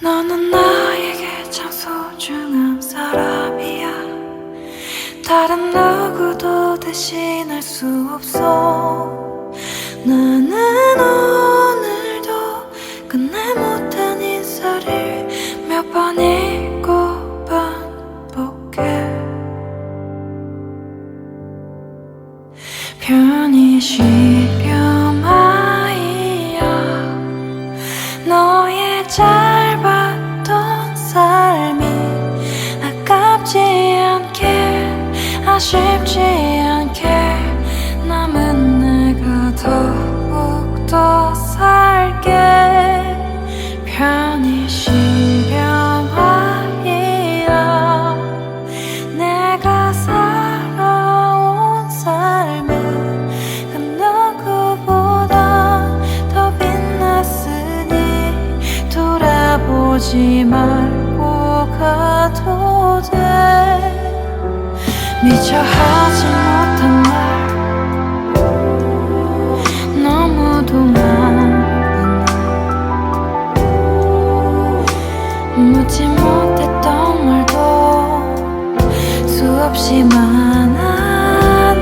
너는 나에게 참 소중한 사람이야. 다른 누구도 대신할 수 없어. 나는 오늘도 끝내 못한 인사를 몇 번 읽고 반복해. 편히 쉬렴 쉽지 않게 남은 내가 더욱 더 살게 편히 쉬렴 아이야. 내가 살아온 삶은 그 누구보다 더 빛났으니 돌아보지 말 미처 하지 못한 말. 너무도 많은 묻지 못했던 말도 수없이 많아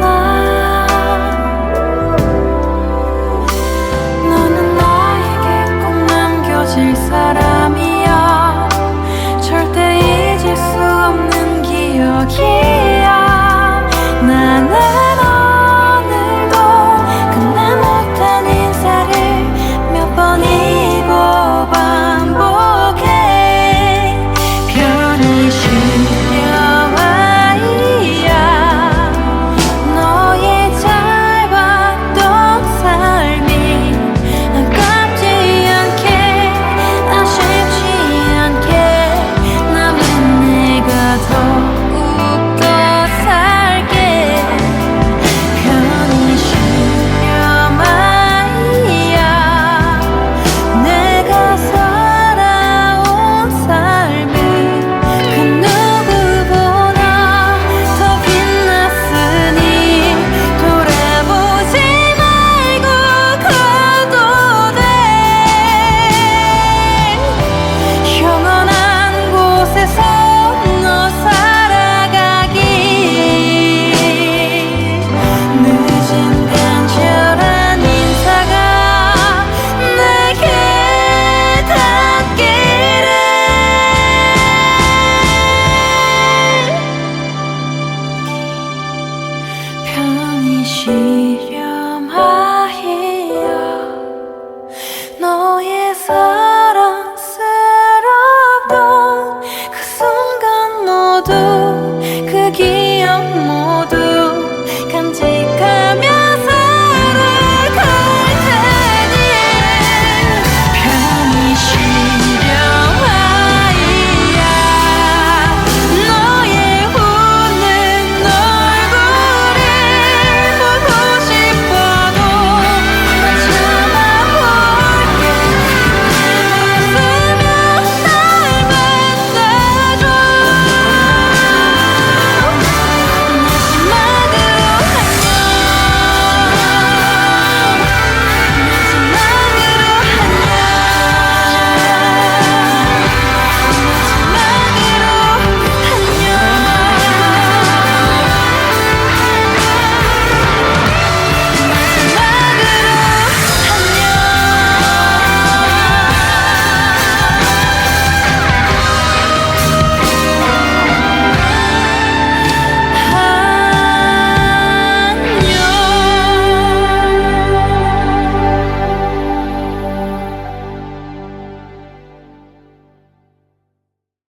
너는 나에게 꼭 남겨질 사람.